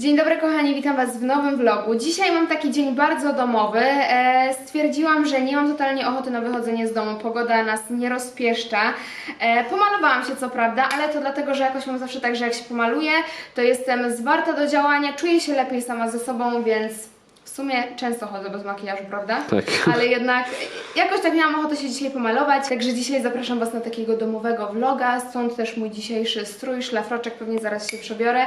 Dzień dobry kochani, witam Was w nowym vlogu. Dzisiaj mam taki dzień bardzo domowy. E, stwierdziłam, że nie mam totalnie ochoty na wychodzenie z domu. Pogoda nas nie rozpieszcza. E, pomalowałam się co prawda, ale to dlatego, że jakoś mam zawsze tak, że jak się pomaluję, to jestem zwarta do działania, czuję się lepiej sama ze sobą, więc w sumie często chodzę bez makijażu, prawda? Tak. Ale jednak jakoś tak miałam ochotę się dzisiaj pomalować, także dzisiaj zapraszam Was na takiego domowego vloga, stąd też mój dzisiejszy strój, szlafroczek, pewnie zaraz się przebiorę,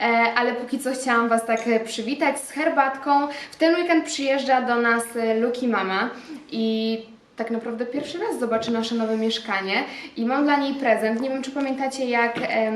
e, ale póki co chciałam Was tak przywitać z herbatką. W ten weekend przyjeżdża do nas Luki mama i tak naprawdę pierwszy raz zobaczy nasze nowe mieszkanie i mam dla niej prezent. Nie wiem, czy pamiętacie, jak em,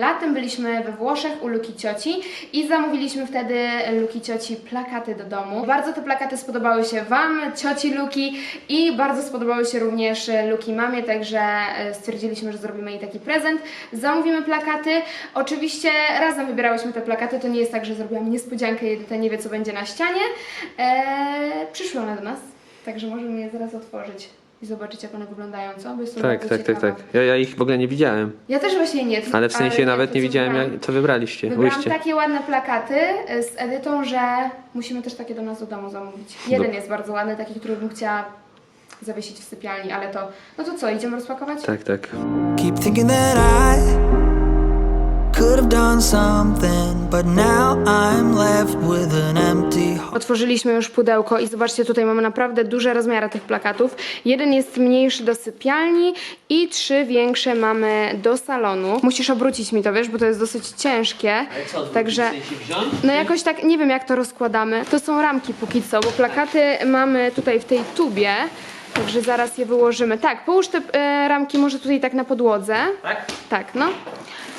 latem byliśmy we Włoszech u Luki Cioci i zamówiliśmy wtedy Luki Cioci plakaty do domu. Bardzo te plakaty spodobały się Wam, cioci Luki i bardzo spodobały się również Luki mamie, także e, stwierdziliśmy, że zrobimy jej taki prezent. Zamówimy plakaty. Oczywiście razem wybierałyśmy te plakaty, to nie jest tak, że zrobiłam niespodziankę i nie wie, co będzie na ścianie. Eee, przyszły one do nas. Także możemy je zaraz otworzyć i zobaczyć, jak one wyglądają, co? Bo Tak, bardzo tak, tak, ciekawa. tak. Ja, ja ich w ogóle nie widziałem. Ja też właśnie nie. Ale w sensie nawet to, nie co widziałem, wybrałam. jak, co wybraliście. Wybrałam Ujście. takie ładne plakaty y, z Edytą, że musimy też takie do nas do domu zamówić. Jeden Do- jest bardzo ładny, taki, który bym chciała zawiesić w sypialni, ale to... No to co, idziemy rozpakować? Tak, tak. Keep thinking that I Otworzyliśmy już pudełko i zobaczcie, tutaj mamy naprawdę duże rozmiary tych plakatów. Jeden jest mniejszy do sypialni i trzy większe mamy do salonu. Musisz obrócić mi to, wiesz, bo to jest dosyć ciężkie. Także no jakoś tak, nie wiem jak to rozkładamy. To są ramki póki co, bo plakaty mamy tutaj w tej tubie. Także zaraz je wyłożymy. Tak, połóż te e, ramki może tutaj tak na podłodze. Tak? Tak, no.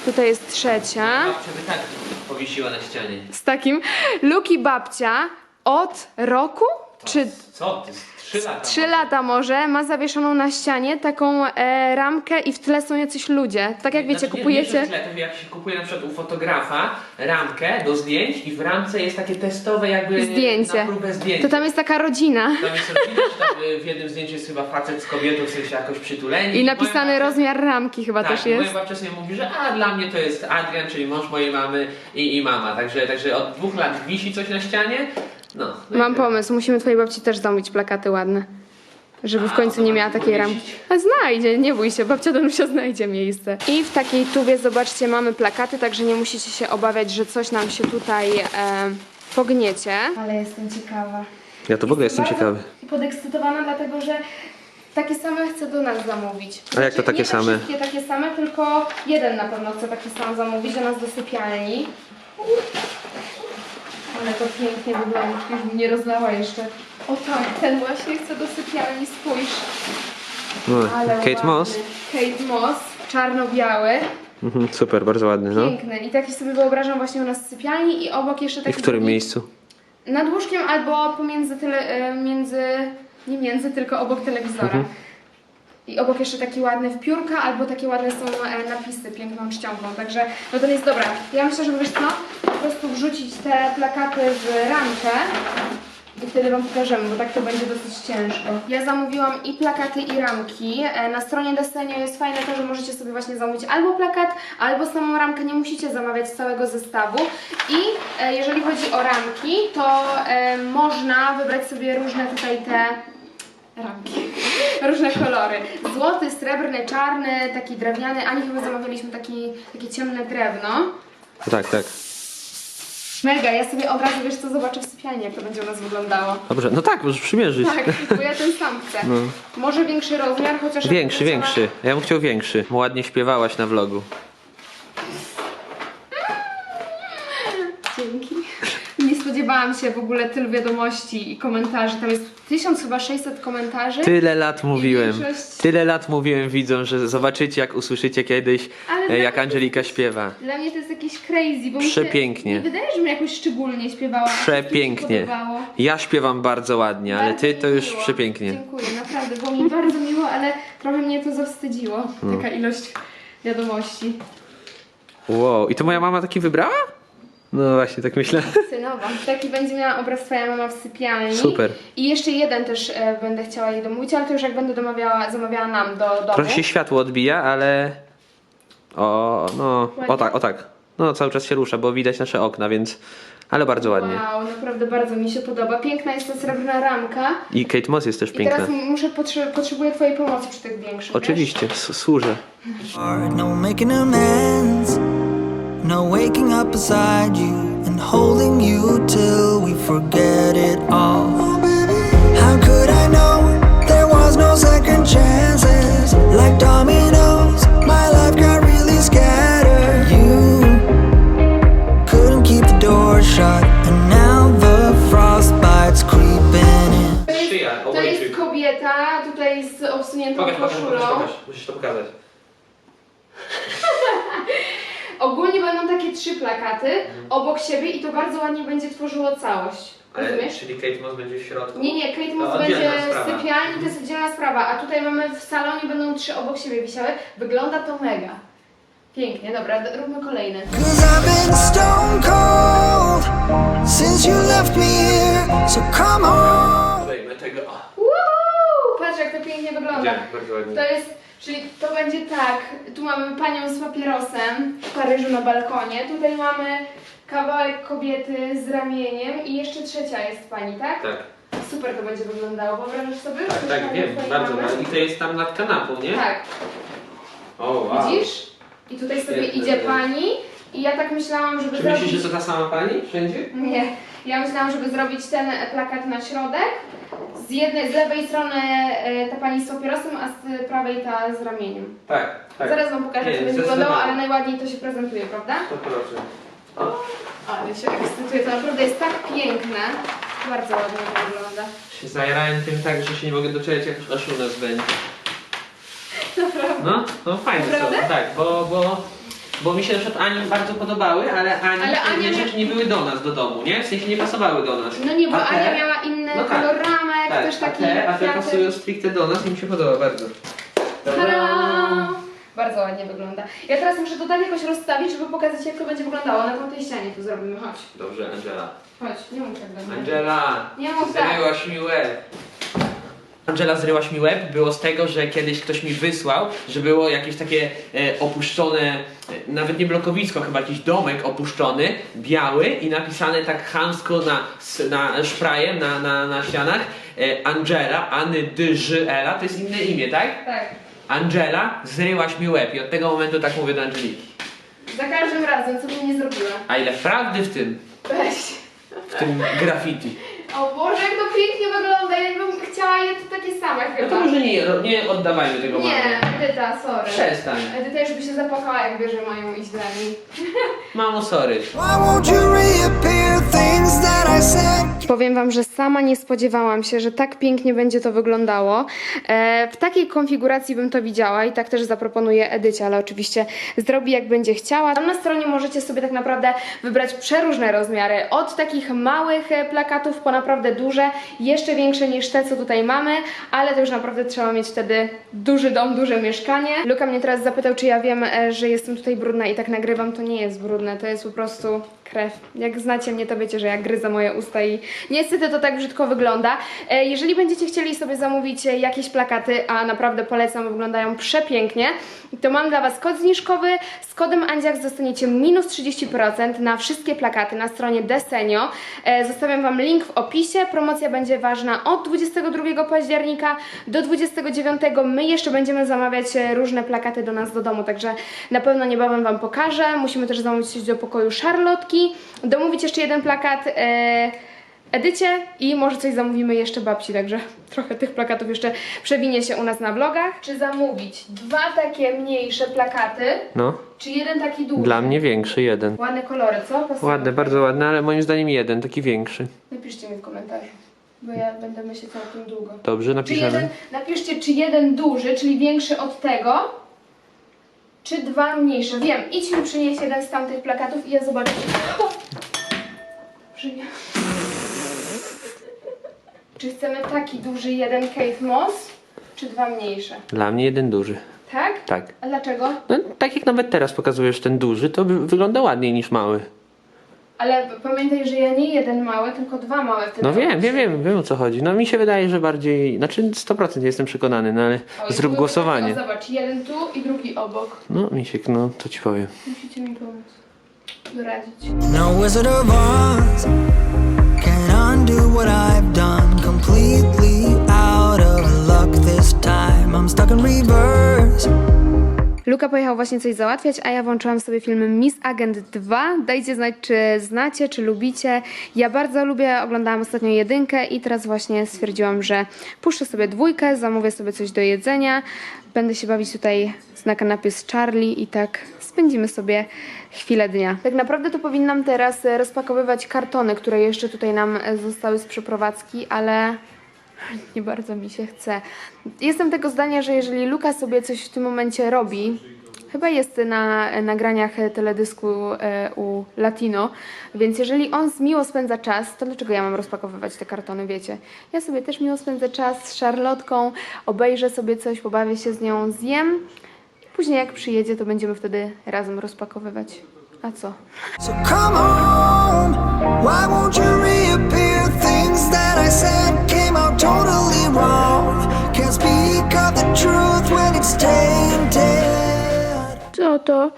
Tutaj jest trzecia. Babcia by tak powiesiła na ścianie. Z takim Luki babcia od roku? Czy Co ty? Trzy lata. trzy lata może ma zawieszoną na ścianie taką e, ramkę i w tle są jacyś ludzie. Tak jak wiecie, Znaczy, nie- kupujecie. Nie, że w tle, to jak się kupuje na przykład u fotografa ramkę do zdjęć i w ramce jest takie testowe jakby Zdjęcie. na próbę zdjęć. To tam jest taka rodzina. Tam jest rodzina, czy tam y, w jednym zdjęciu jest chyba facet z kobietą, w sensie jakoś przytuleni. I moja napisany babcia- rozmiar ramki chyba tak, też i jest. moja babcia sobie mówi, że a dla mnie to jest Adrian, czyli mąż mojej mamy i, i mama. Także, także od dwóch lat wisi coś na ścianie. No, Mam pomysł, musimy twojej babci też zamówić plakaty ładne. Żeby w końcu nie miała takiej ramki. A znajdzie, nie bój się, babcia Danusia znajdzie miejsce. I w takiej tubie, zobaczcie, mamy plakaty, także nie musicie się obawiać, że coś nam się tutaj e, pogniecie. Ale jestem ciekawa. Ja to w ogóle jestem bardzo ciekawy. podekscytowana, dlatego że takie same chcę do nas zamówić. A jak to takie nie same? wszystkie takie same, tylko jeden na pewno chcę taki sam zamówić do nas do sypialni. Ale to pięknie wygląda, już mi nie rozlała jeszcze. O tak, ten właśnie chcę do sypialni, spójrz. No, Ale Kate ładny. Moss. Kate Moss, czarno-biały, Mhm, super, bardzo ładny, no. piękny. I taki sobie wyobrażam właśnie u nas w sypialni i obok jeszcze I taki w którym drugi- miejscu? nad łóżkiem albo pomiędzy tyle, e, między, nie między, tylko obok telewizora. I obok jeszcze taki ładny w piórka, albo takie ładne są e, napisy piękną czcionką. Także no to jest dobra. Ja myślę, że wiesz co, po prostu wrzucić te plakaty w ramkę i wtedy Wam pokażemy, bo tak to będzie dosyć ciężko. Ja zamówiłam i plakaty, i ramki. E, Na stronie Desenio jest fajne to, że możecie sobie właśnie zamówić albo plakat, albo samą ramkę. Nie musicie zamawiać całego zestawu. I e, jeżeli chodzi o ramki, to można wybrać sobie różne tutaj te ramki. Różne kolory. Złoty, srebrny, czarny, taki drewniany. Ani chyba zamawialiśmy taki, takie ciemne drewno. Tak, tak. Mega, ja sobie od razu wiesz co zobaczę w sypialni, jak to będzie u nas wyglądało. Dobrze, no tak, możesz przymierzyć. Tak, bo ja ten sam chcę. No. Może większy rozmiar, chociaż... Większy, większy. Ja bym chciał większy. Ładnie śpiewałaś na vlogu. Nie spodziewałam się w ogóle tylu wiadomości i komentarzy. Tam jest 1000 chyba 600 komentarzy. Tyle lat mówiłem. większość- Tyle lat mówiłem widzom, że zobaczycie, jak usłyszycie kiedyś, Ale e, jak Angelika śpiewa. Dla mnie to jest jakieś crazy, bo mi Przepięknie. Się, nie wydaje, że mi jakoś szczególnie śpiewała. Przepięknie. Mi się. Ja śpiewam bardzo ładnie, ale Bardzo ty mi to już miło. przepięknie. Dziękuję, naprawdę, było mi bardzo miło, ale trochę mnie to zawstydziło. No. Taka ilość wiadomości. Wow, i to moja mama taki wybrała? No właśnie, tak myślę. Synowa. Taki będzie miała obraz twoja mama w sypialni. Super. I jeszcze jeden też e, będę chciała jej domówić, ale to już jak będę domawiała, zamawiała nam do domu. Trochę się światło odbija, ale... O, no, o Ładnie. tak, o tak. no cały czas się rusza, bo widać nasze okna, więc... Ale bardzo ładnie. Wow, naprawdę bardzo mi się podoba. Piękna jest ta srebrna ramka. I Kate Moss jest też I piękna. teraz muszę, potrze- potrzebuję twojej pomocy przy tych większych. wiesz? Oczywiście, s- służę. hard, no making amends, no waking up beside you and holding you till we forget it all. How could I know there was no second chances? Like dominoes, my life got really scattered. You couldn't keep the door shut, and now the frostbite's creeping in. To jest, Szyja, to obojczyk. jest kobieta, tutaj z obsuniętą Pokaż, pokaż, koszulą. pokaż, pokaż. Musisz to pokazać. Ogólnie będą takie trzy plakaty obok siebie i to bardzo ładnie będzie tworzyło całość. Rozumiesz? czyli Kate Moss będzie w środku? Nie, nie, Kate Moss będzie w sprawa. sypialni, to jest oddzielna sprawa, a tutaj mamy w salonie, będą trzy obok siebie wisiały. Wygląda to mega. Pięknie, dobra, d- róbmy kolejny. Cause I've been stone cold since you left me here. So come on. Tego. O, to pięknie wygląda. Gdzie? Bardzo ładnie. To jest, czyli to będzie tak, tu mamy panią z papierosem w Paryżu na balkonie, tutaj mamy kawałek kobiety z ramieniem i jeszcze trzecia jest pani, tak? Tak, Super to będzie wyglądało, wyobrażasz sobie? tak, Coś tak, wiem, tutaj bardzo mamy? ładnie. I to jest tam nad kanapą, nie? Tak, O, wow. widzisz? I tutaj sobie Świetne, idzie pani i ja tak myślałam, żeby Czy zrobić... myślisz, że to ta sama pani wszędzie? Nie, ja myślałam, żeby zrobić ten plakat na środek. Z jednej, z lewej strony e, ta pani z papierosem, a z prawej ta z ramieniem. Tak, tak. Zaraz wam pokażę, Nie, jak to będzie zdecydowanie. wyglądało, ale najładniej to się prezentuje, prawda? To proszę. Ale się ekscytuję, to naprawdę jest tak piękne. Bardzo ładnie to wygląda. Się zajarałem tym tak, że się nie mogę doczekać, jak aż u nas będzie. No, no fajne Naprawdę? są, tak, bo, bo, bo mi się na przykład Ani bardzo podobały, ale Ani Ale pewne Ania rzeczy nie były do nas, do domu, nie? W sensie nie pasowały do nas. No nie, bo A te- Ania miała inny No tak, kolor Tak, też a taki te, a te pasują stricte do nas i mi się podoba bardzo. Tada! Bardzo ładnie wygląda. Ja teraz muszę to tak jakoś rozstawić, żeby pokazać jak to będzie wyglądało. Na tamtej ścianie tu zrobimy, chodź. Dobrze, Angela. Chodź, nie mów tak do mnie. Angela, Nie mów tak. mi łeb. Angela zryłaś mi łeb było z tego, że kiedyś ktoś mi wysłał, że było jakieś takie e, opuszczone, e, nawet nie blokowisko, chyba jakiś domek opuszczony, biały i napisane tak chamsko na, na szprajem, na, na, na ścianach e, Angela, Anny Dyżyela, to jest inne imię, tak? Tak. Angela, zryłaś mi łeb i od tego momentu tak mówię do Angeliki. Za każdym razem, co bym nie zrobiła. A ile prawdy w tym, Weź. w tym graffiti. O Boże, jak to pięknie wygląda. Ja bym chciała je to takie same No chyba. to może nie, nie oddawajmy tego Nie, mamo. Edyta, sorry. Przestań. Edyta już by się zapłakała, jak wie, że mają iść dla niej. Mamo, sorry. Why won't you reappear? Things that I said. Powiem Wam, że sama nie spodziewałam się, że tak pięknie będzie to wyglądało. E, w takiej konfiguracji bym to widziała i tak też zaproponuję Edycie, ale oczywiście zrobi jak będzie chciała. Tam na stronie możecie sobie tak naprawdę wybrać przeróżne rozmiary. Od takich małych e, plakatów po naprawdę duże, jeszcze większe niż te, co tutaj mamy, ale to już naprawdę trzeba mieć wtedy duży dom, duże mieszkanie. Luka mnie teraz zapytał, czy ja wiem, e, że jestem tutaj brudna i tak nagrywam. To nie jest brudne, to jest po prostu krew. Jak znacie mnie, to wiecie, że ja gryzę moje usta i niestety to tak brzydko wygląda. E, Jeżeli będziecie chcieli sobie zamówić e, jakieś plakaty, a naprawdę polecam, wyglądają przepięknie, to mam dla Was kod zniżkowy. Z kodem Andziak dostaniecie minus 30% na wszystkie plakaty na stronie Desenio. Zostawiam Wam link w opisie. Promocja będzie ważna od 22 października do 29. My jeszcze będziemy zamawiać e, różne plakaty do nas do domu, także na pewno niebawem Wam pokażę. Musimy też zamówić coś do pokoju Charlotki, domówić jeszcze jeden plakat e, Edycie i może coś zamówimy jeszcze babci, także trochę tych plakatów jeszcze przewinie się u nas na vlogach. Czy zamówić dwa takie mniejsze plakaty, No, czy jeden taki duży? dla mnie większy jeden. Ładne kolory, co? Pasują. Ładny, bardzo ładny, ale moim zdaniem jeden, taki większy. Napiszcie mi w komentarzu, bo ja będę myśleć tym długo. Dobrze, Czy napiszemy. jeden, napiszcie, czy jeden duży, czyli większy od tego, czy dwa mniejsze. Wiem, idź mi przynieść jeden z tamtych plakatów i ja zobaczę. O! Przyniosę. Czy chcemy taki duży jeden Kate Moss, czy dwa mniejsze? Dla mnie jeden duży. Tak? Tak. A dlaczego? No, tak jak nawet teraz pokazujesz ten duży, to wy- wygląda ładniej niż mały. Ale pamiętaj, że ja nie jeden mały, tylko dwa małe wtedy. No wiem, wiem, wiem, wiem o co chodzi. No mi się wydaje, że bardziej, znaczy 100% jestem przekonany, no ale Oj, zrób tu- głosowanie. O, zobacz, jeden tu i drugi obok. No Misiek, no to ci powiem. Musicie mi pomóc. doradzić. No Wizard of Oz can undo what I've done. Completely out of luck this time. I'm stuck in reverse. Luka pojechał właśnie coś załatwiać, a ja włączyłam sobie film Miss Agent 2. Dajcie znać, czy znacie, czy lubicie. Ja bardzo lubię, oglądałam ostatnio jedynkę i teraz właśnie stwierdziłam, że puszczę sobie dwójkę, zamówię sobie coś do jedzenia. Będę się bawić tutaj na kanapie z Charlie i tak spędzimy sobie chwilę dnia. Tak naprawdę to powinnam teraz rozpakowywać kartony, które jeszcze tutaj nam zostały z przeprowadzki, ale nie bardzo mi się chce. Jestem tego zdania, że jeżeli Luka sobie coś w tym momencie robi, chyba jest na nagraniach teledysku e, u Latino, więc jeżeli on miło spędza czas, to dlaczego ja mam rozpakowywać te kartony, wiecie? Ja sobie też miło spędzę czas z Charlotką, obejrzę sobie coś, pobawię się z nią, zjem później jak przyjedzie, to będziemy wtedy razem rozpakowywać. A co? So come home. Why won't you reappear? Things that I said totally wrong. Can't speak of the truth when it's tainted. Co to?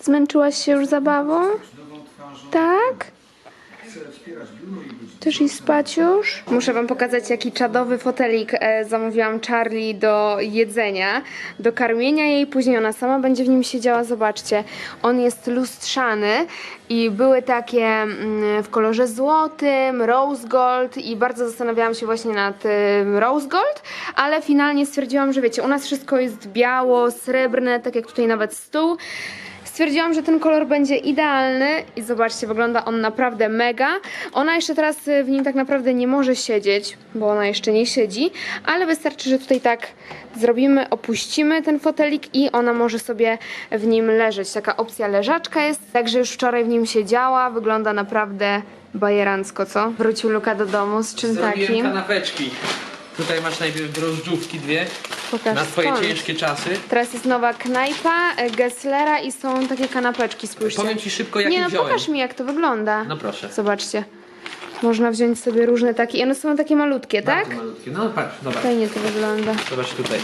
Zmęczyłaś się już zabawą? Tak? Chcesz iść spać już? Muszę wam pokazać, jaki czadowy fotelik e, zamówiłam Charlie do jedzenia, do karmienia jej. Później ona sama będzie w nim siedziała. Zobaczcie, on jest lustrzany i były takie mm, w kolorze złotym, rose gold i bardzo zastanawiałam się właśnie nad tym rose gold, ale finalnie stwierdziłam, że wiecie, u nas wszystko jest biało, srebrne, tak jak tutaj nawet stół. Stwierdziłam, że ten kolor będzie idealny i zobaczcie, wygląda on naprawdę mega. Ona jeszcze teraz y, w nim tak naprawdę nie może siedzieć, bo ona jeszcze nie siedzi, ale wystarczy, że tutaj tak zrobimy, opuścimy ten fotelik i ona może sobie w nim leżeć. Taka opcja leżaczka jest, także już wczoraj w nim siedziała, wygląda naprawdę bajerancko, co? Wrócił Luka do domu z czym Zrobiłem takim? kanapeczki. Tutaj masz najpierw drożdżówki dwie. Pokaż na twoje skąd. ciężkie czasy. Teraz jest nowa knajpa e, Gesslera i są takie kanapeczki, spójrzcie. Powiem ci szybko, jakie Nie no, wziąłem. pokaż mi jak to wygląda. No proszę. Zobaczcie. Można wziąć sobie różne takie. I one są takie malutkie, tak? Bardzo malutkie. No patrz, dobra. Fajnie to wygląda. Zobacz tutaj.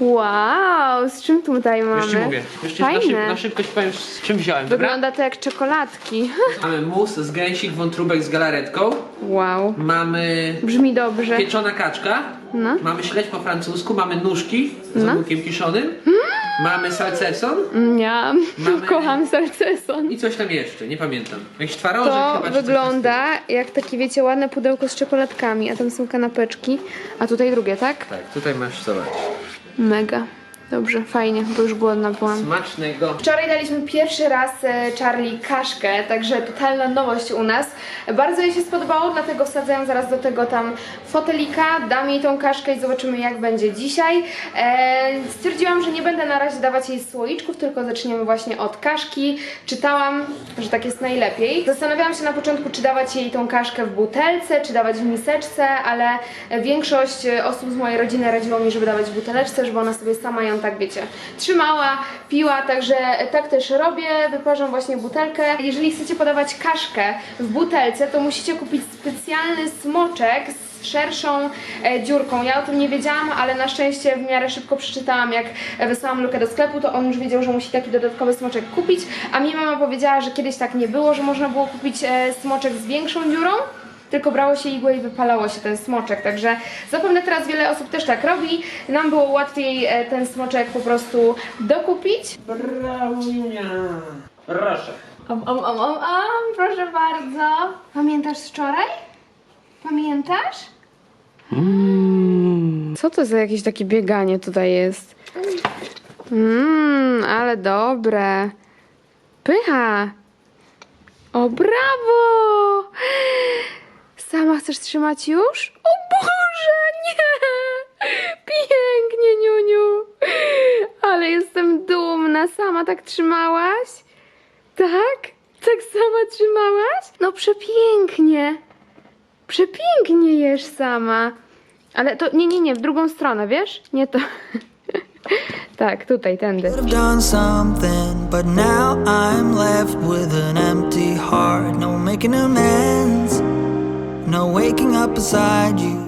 Wow, z czym tutaj mamy? Już ci mówię. Już ci na, Fajne. szyb, szybkość powiem z czym wziąłem, dobra? Wygląda to jak czekoladki. Mamy mus z gęsik wątróbek z galaretką. Wow. Mamy Brzmi dobrze. pieczona kaczka. No. Mamy śledź po francusku. Mamy nóżki z No. ogórkiem kiszonym. Mamy salceson. Ja Mamy- kocham salceson. I coś tam jeszcze, nie pamiętam. Jakiś twarożek To chyba. czy coś wygląda jak takie, wiecie, ładne pudełko z czekoladkami, a tam są kanapeczki, a tutaj drugie, tak? Tak, tutaj masz, zobacz. Mega. Dobrze, fajnie, bo już głodna byłam. Smacznego. Wczoraj daliśmy pierwszy raz e, Charlie kaszkę, także totalna nowość u nas. Bardzo jej się spodobało, dlatego wsadzają zaraz do tego tam fotelika, dam jej tą kaszkę i zobaczymy jak będzie dzisiaj. E, stwierdziłam, że nie będę na razie dawać jej słoiczków, tylko zaczniemy właśnie od kaszki. Czytałam, że tak jest najlepiej. Zastanawiałam się na początku, czy dawać jej tą kaszkę w butelce, czy dawać w miseczce, ale większość e, osób z mojej rodziny radziło mi, żeby dawać w buteleczce, żeby ona sobie sama ją tak, wiecie, trzymała, piła, także tak też robię, wyparzam właśnie butelkę. Jeżeli chcecie podawać kaszkę w butelce, to musicie kupić specjalny smoczek z szerszą e, dziurką. Ja o tym nie wiedziałam, ale na szczęście w miarę szybko przeczytałam, jak wysłałam Lukę do sklepu, to on już wiedział, że musi taki dodatkowy smoczek kupić, a mi mama powiedziała, że kiedyś tak nie było, że można było kupić e, smoczek z większą dziurą, tylko brało się igłę i wypalało się ten smoczek, także zapewne teraz wiele osób też tak robi. Nam było łatwiej e, ten smoczek po prostu dokupić. Brawo, Junia. Proszę. Om, om, om, om, om, proszę bardzo. Pamiętasz wczoraj? Pamiętasz? Co to za jakieś takie bieganie tutaj jest? Mmm, ale dobre. Pycha. O, brawo! Sama chcesz trzymać już? O Boże, nie! Pięknie, Niuniu. Ale jestem dumna. Sama tak trzymałaś? Tak? Tak sama trzymałaś? No przepięknie. Przepięknie jesz sama. Ale to nie, nie, nie, w drugą stronę, wiesz? Nie to. tak, tutaj, tędy. But now I'm left with an empty heart. No making amends, no waking up beside you.